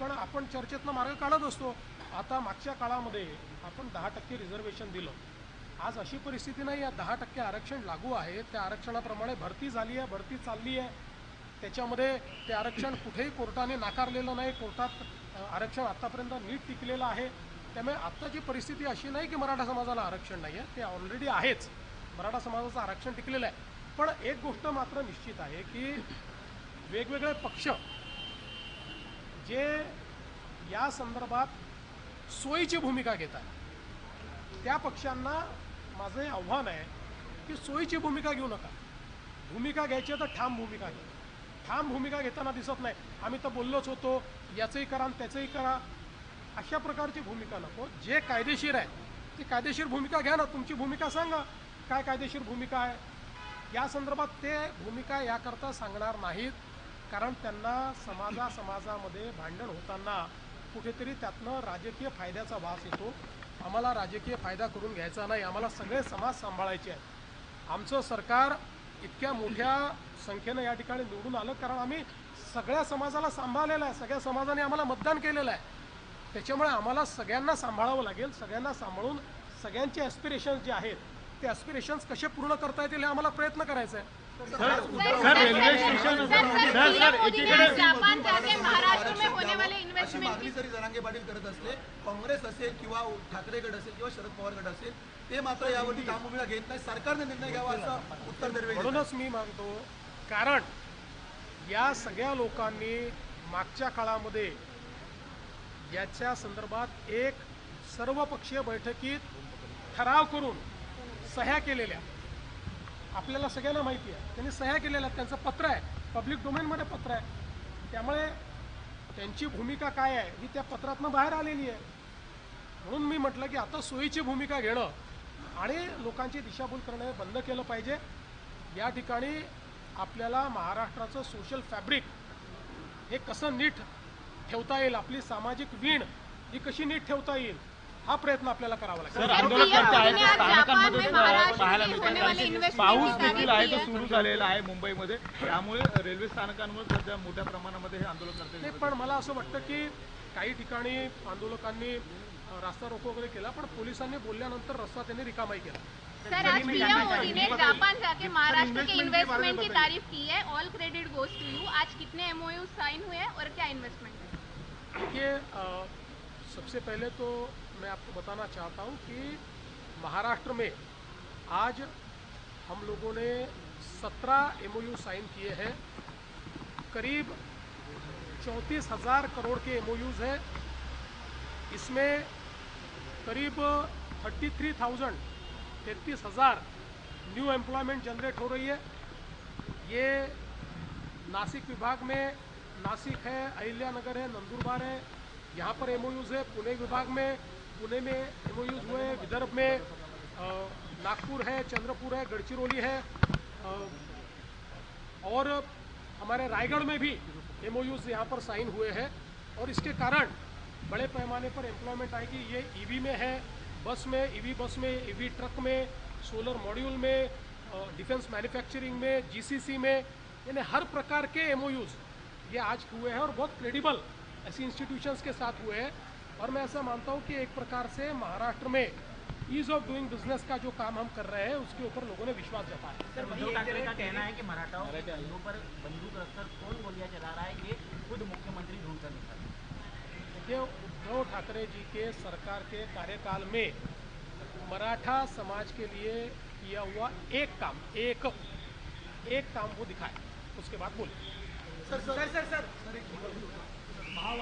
पण आपण चर्चेतनं मार्ग काढत असतो. आता मागच्या काळामध्ये आपण दहा टक्के रिझर्वेशन दिलं. आज अशी परिस्थिती नाही आहे. दहा टक्के आरक्षण लागू आहे. त्या आरक्षणाप्रमाणे भरती झाली आहे भरती चालली आहे. त्याच्यामध्ये ते आरक्षण कुठेही कोर्टाने नाकारलेलं नाही. कोर्टात आरक्षण आत्तापर्यंत नीट टिकलेलं आहे. त्यामुळे आत्ताची परिस्थिती अशी नाही की मराठा समाजाला आरक्षण नाही आहे. ते ऑलरेडी आहेच. मराठा समाजाचं आरक्षण टिकलेलं आहे. पण एक गोष्ट मात्र निश्चित आहे की वेगवेगळे पक्ष जे या संदर्भात सोयीची भूमिका घेत त्या पक्षांना माझं हे आव्हान आहे की सोयीची भूमिका घेऊ नका. भूमिका घ्यायची आहे तर ठाम भूमिका घ्या. ठाम भूमिका घेताना दिसत नाही. आम्ही तर बोललोच होतो याचंही करा आणि त्याचंही करा. अशा प्रकारची भूमिका नको. जे कायदेशीर आहे ती कायदेशीर भूमिका घ्या ना. तुमची भूमिका सांगा. काय कायदेशीर भूमिका आहे? या संदर्भात ते भूमिका याकरता सांगणार नाहीत. कारण त्यांना समाजा समाजामध्ये भांडण होताना कुठेतरी त्यातनं राजकीय फायद्याचा वास येतो. आम्हाला राजकीय फायदा करून घ्यायचा नाही. आम्हाला सगळे समाज सांभाळायचे आहेत. आमचं सरकार इतक्या मोठ्या संख्येनं या ठिकाणी निवडून आलं कारण आम्ही सगळ्या समाजाला सांभाळलेलं आहे. सगळ्या समाजाने आम्हाला मतदान केलेलं आहे. त्याच्यामुळे आम्हाला सगळ्यांना सांभाळावं लागेल. सगळ्यांना सांभाळून सगळ्यांचे ॲस्पिरेशन्स जे आहेत ते ॲस्पिरेशन्स कसे पूर्ण करता येतील हे आम्हाला प्रयत्न करायचा आहे sir railway station sir sir एकीकडे जापान जाके महाराष्ट्र में होने वाले अशी इन्वेस्टमेंट मागणी जरी जरांगे पाटील करत असले काँग्रेस असेल किंवा ठाकरे गट असेल किंवा शरद पवार गट असेल ते मात्र यावरती ठाम भूमिका घेत नाही सरकारने निर्णय घ्यावा असं उत्तर देतात. म्हणूनच मी मागतो कारण या सगळ्या लोकांनी मागच्या काळामध्ये याच्या संदर्भात एक सर्वपक्षीय बैठकीत ठराव करून सह्या केलेल्या आपल्याला सगळ्यांना माहिती आहे. त्यांनी सह्या केलेल्या आहेत. त्यांचं पत्र आहे. पब्लिक डोमेनमध्ये पत्र आहे. त्यामुळे त्यांची भूमिका काय आहे ही त्या पत्रातनं बाहेर आलेली आहे. म्हणून मी म्हटलं की आता सोयीची भूमिका घेणं आणि लोकांची दिशाभूल करणं हे बंद केलं पाहिजे. या ठिकाणी आपल्याला महाराष्ट्राचं सोशल फॅब्रिक हे कसं नीट ठेवता येईल आपली सामाजिक वीण ही कशी नीट ठेवता येईल हा प्रयत्न आपल्याला करावा लागेल. आहेत स्थानकांमध्ये पाहायला मिळतात कारण पाऊस की देखील आहे तो. सुरू झालेला आहे मुंबईमध्ये. त्यामुळे रेल्वे स्थानकांवर सध्या मोठ्या प्रमाणामध्ये हे आंदोलन करते नाही पण मला असं वाटतं की काही ठिकाणी आंदोलकांनी अ, रास्ता रोको वगैरे केला पण पोलिसांनी बोलल्यानंतर रस्ता त्यांनी रिकामाई केला. सर आज पीएम मोदी ने जापान जाके महाराष्ट्र के इन्वेस्टमेंट की तारीफ की है all credit goes to you आज कितने एमओयू साइन हुए हैं और क्या इन्वेस्टमेंट है? देखिए अ, सबसे पहले तो मैं आपको बताना चाहता हूँ कि महाराष्ट्र में आज हम लोगों ने 17 एमओयू साइन किए हैं। करीब चौंतीस हज़ार करोड़ के एमओयूज़ हैं। इसमें करीब थर्टी थ्री थाउज़ेंड, तैंतीस हज़ार न्यू एम्प्लॉयमेंट जनरेट हो रही है। ये नासिक विभाग में नासिक है, अहिल्यानगर है, नंदुरबार है यहाँ पर एमओयूज़ है, पुणे विभाग में, पुणे में एमओयूज़ हुए हैं, विदर्भ में नागपुर है, चंद्रपुर है गढ़चिरौली है और हमारे रायगढ़ में भी एमओयूज़ यहाँ पर साइन हुए हैं, और इसके कारण बड़े पैमाने पर एम्प्लॉयमेंट आएगी। ये ईवी में है, बस में ईवी बस में ईवी ट्रक में सोलर मॉड्यूल में डिफेंस मैन्युफैक्चरिंग में जीसीसी में, यानी हर प्रकार के एमओयूज़ ये आज हुए हैं और बहुत क्रेडिबल ऐसी इंस्टीट्यूशंस के साथ हुए हैं। और मैं ऐसा मानता हूँ कि एक प्रकार से महाराष्ट्र में ईज ऑफ़ डूइंग बिज़नेस का जो काम हम कर रहे हैं उसके ऊपर लोगों ने विश्वास जताया। सर उद्धव ठाकरे का कहना है कि मराठाओं के कंधों पर बंदूक रखकर कौन गोलियाँ चला रहा है ये खुद मुख्यमंत्री ढूंढ कर निकाले देखिए उद्धव ठाकरे जी के सरकार के कार्यकाल में मराठा समाज के लिए किया हुआ एक काम एक एक काम वो दिखाए उसके बाद बोले सर सर सर सर। ಭಾವ